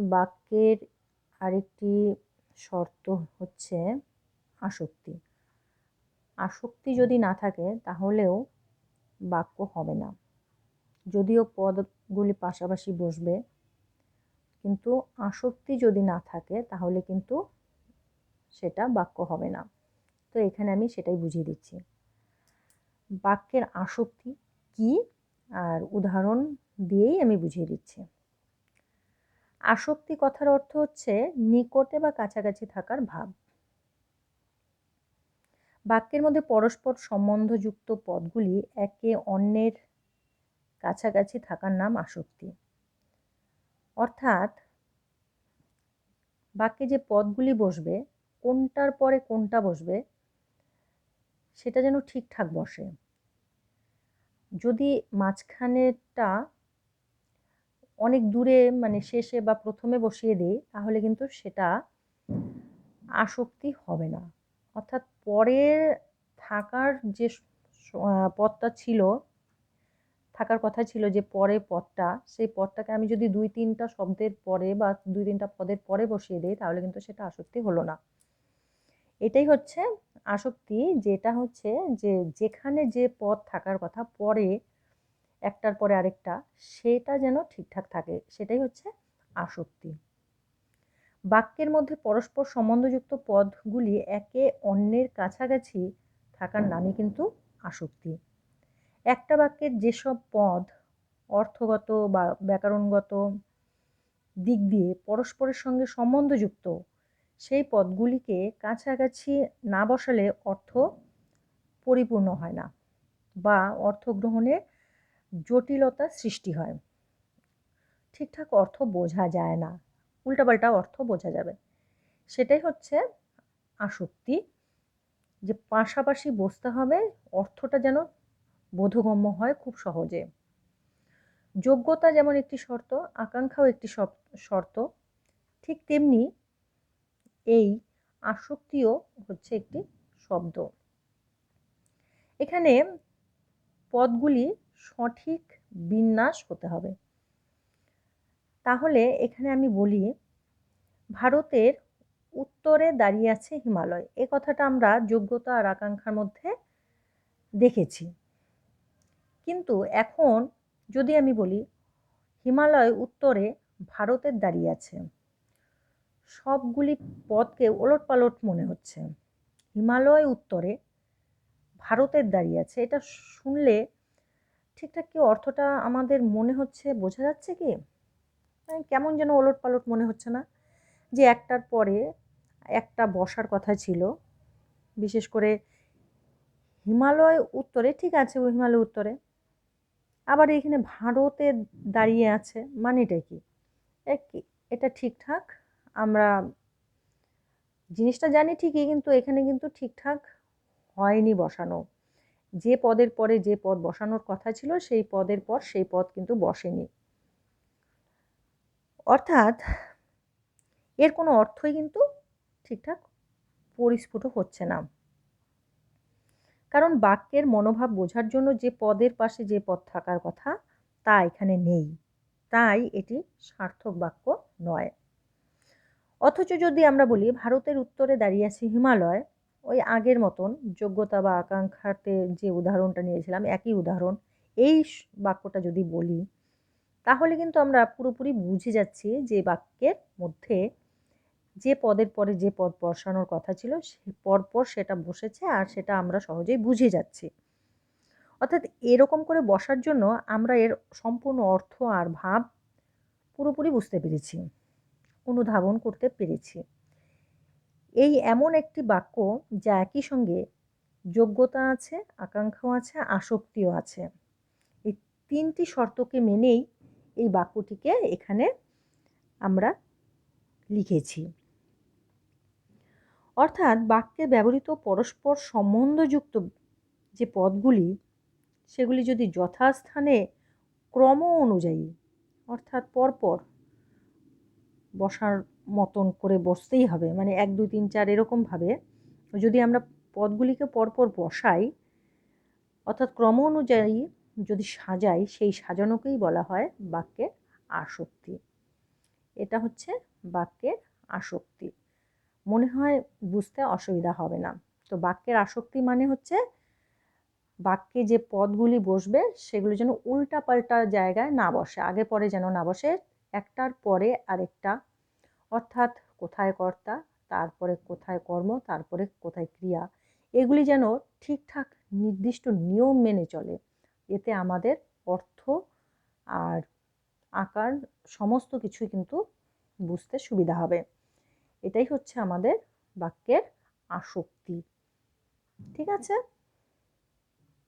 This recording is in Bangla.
বাক্যের আরেকটি শর্ত হচ্ছে আসক্তি। আসক্তি যদি না থাকে, তাহলেও বাক্য হবে না। যদিও পদগুলি পাশাপাশি বসবে, কিন্তু আসক্তি যদি না থাকে, তাহলে কিন্তু সেটা বাক্য হবে না। তো এখানে আমি সেটাই বুঝিয়ে দিচ্ছি। বাক্যের আসক্তি কি? আর উদাহরণ দিয়েই আমি বুঝিয়ে দিচ্ছি। আসক্তি কথার অর্থ হচ্ছে নিকটে বা কাছাকাছি থাকার ভাব। বাক্যের মধ্যে পরস্পর সম্বন্ধযুক্ত পদগুলি একে অন্যের কাছাকাছি থাকার নাম আসক্তি। অর্থাৎ বাক্যে যে পদগুলি বসবে, কোনটার পরে কোনটা বসবে, সেটা যেন ঠিকঠাক বসে। যদি মাঝখানেরটা অনেক দূরে মানে শেষে বা প্রথমে বসিয়ে দিই, তাহলে কিন্তু সেটা আসক্তি হবে না। অর্থাৎ পরের থাকার যে পথটা ছিল, থাকার কথা ছিল যে পরে পদটা সেই পদটাকে আমি যদি দুই তিনটা শব্দের পরে বা দুই তিনটা পদের পরে বসিয়ে দিই, তাহলে কিন্তু সেটা আসক্তি হলো না। এটাই হচ্ছে আসক্তি, যেটা হচ্ছে যে যেখানে যে পদ থাকার কথা, পরে একটার পরে আরেকটা, সেটা যেন ঠিকঠাক থাকে। সেটাই হচ্ছে আসক্তি। বাক্যের মধ্যে পরস্পর সম্বন্ধযুক্ত পদগুলি একে অন্যের কাছাকাছি থাকার নামই কিন্তু আসক্তি। একটা বাক্যের যেসব পদ অর্থগত বা ব্যাকরণগত দিক দিয়ে পরস্পরের সঙ্গে সম্বন্ধযুক্ত, সেই পদগুলিকে কাছাকাছি না বসালে অর্থ পরিপূর্ণ হয় না বা অর্থ গ্রহণে জটিলতা সৃষ্টি হয়। ঠিকঠাক অর্থ বোঝা যায় না। উল্টাপাল্টা অর্থ বোঝা যাবে। সেটাই হচ্ছে আসক্তি। যে পাশাপাশি বসতে হবে, অর্থটা যেন বোধগম্য হয় খুব সহজে। যোগ্যতা যেমন একটি শর্ত, আকাঙ্ক্ষাও একটি শর্ত। ঠিক তেমনি এই আসক্তিও হচ্ছে একটি শব্দ। এখানে পদগুলি সঠিক বিন্যাস হতে হবে। তাহলে এখানে আমি বলি, ভারতের উত্তরে দাঁড়িয়ে আছে হিমালয়। এ কথাটা আমরা যোগ্যতা আর আকাঙ্ক্ষার মধ্যে দেখেছি। কিন্তু এখন যদি আমি বলি, হিমালয় উত্তরে ভারতের দাঁড়িয়ে আছে, সবগুলি পদকে ওলট পালট মনে হচ্ছে। হিমালয় উত্তরে ভারতের দাঁড়িয়ে আছে। এটা শুনলে ঠিকঠাক কি অর্থটা আমাদের মনে হচ্ছে? বোঝা যাচ্ছে কি? কেমন যেন ওলট পালট মনে হচ্ছে না? যে একটার পরে একটা বসার কথা ছিল। বিশেষ করে হিমালয় উত্তরে, ঠিক আছে, ওই হিমালয় উত্তরে। আবার এখানে ভারতে দাঁড়িয়ে আছে, মানেটা কি, এটা ঠিকঠাক? আমরা জিনিসটা জানি ঠিকই, কিন্তু এখানে কিন্তু ঠিকঠাক হয়নি বসানো। যে পদের পরে যে পদ বসানোর কথা ছিল, সেই পদের পর সেই পদ কিন্তু বসেনি। অর্থাৎ এর কোনো অর্থই কিন্তু ঠিকঠাক পরিস্ফুট হচ্ছে না। কারণ বাক্যের মনোভাব বোঝার জন্য যে পদের পাশে যে পদ থাকার কথা, তা এখানে নেই। তাই এটি সার্থক বাক্য নয়। অথচ যদি আমরা বলি, ভারতের উত্তরে দাঁড়িয়ে আছে হিমালয় ওই আগের মতন যোগ্যতা বা আকাঙ্ক্ষাতে যে উদাহরণটা নিয়েছিলাম, একই উদাহরণ, এই বাক্যটা যদি বলি, তাহলে কিন্তু আমরা পুরোপুরি বুঝে যাচ্ছি যে বাক্যের মধ্যে যে পদের পরে যে পদ বসানোর কথা ছিল, সে পরপর সেটা বসেছে আর সেটা আমরা সহজেই বুঝে যাচ্ছি। অর্থাৎ এরকম করে বসার জন্য আমরা এর সম্পূর্ণ অর্থ আর ভাব পুরোপুরি বুঝতে পেরেছি, অনুধাবন করতে পেরেছি। এই এমন একটি বাক্য যা একই সঙ্গে যোগ্যতা আছে, আকাঙ্ক্ষাও আছে, আসক্তিও আছে। এই তিনটি শর্তকে মেনেই এই বাক্যটিকে এখানে আমরা লিখেছি। অর্থাৎ বাক্যে ব্যবহৃত পরস্পর সম্বন্ধযুক্ত যে পদগুলি, সেগুলি যদি যথাস্থানে ক্রম অনুযায়ী, অর্থাৎ পরপর বসার মতন করে বসতেই হবে। মানে এক, দুই, তিন, চার এরকমভাবে যদি আমরা পদগুলিকে পরপর বসাই, অর্থাৎ ক্রম অনুযায়ী যদি সাজাই, সেই সাজানোকেই বলা হয় বাক্যের আসক্তি। এটা হচ্ছে বাক্যের আসক্তি। মনে হয় বুঝতে অসুবিধা হবে না। তো বাক্যের আসক্তি মানে হচ্ছে বাক্যে যে পদগুলি বসবে, সেগুলো যেন উল্টা পাল্টা জায়গায় না বসে, আগে পরে যেন না বসে একটার পরে আরেকটা। অর্থাৎ কোথায় কর্তা, তারপরে কোথায় কর্ম, তারপরে কোথায় ক্রিয়া। এগুলি যেন ঠিকঠাক নির্দিষ্ট নিয়ম মেনে চলে। এতে আমাদের অর্থ আর আকার সমস্ত কিছুই কিন্তু বুঝতে সুবিধা হবে। এটাই হচ্ছে আমাদের বাক্যের আসক্তি। ঠিক আছে?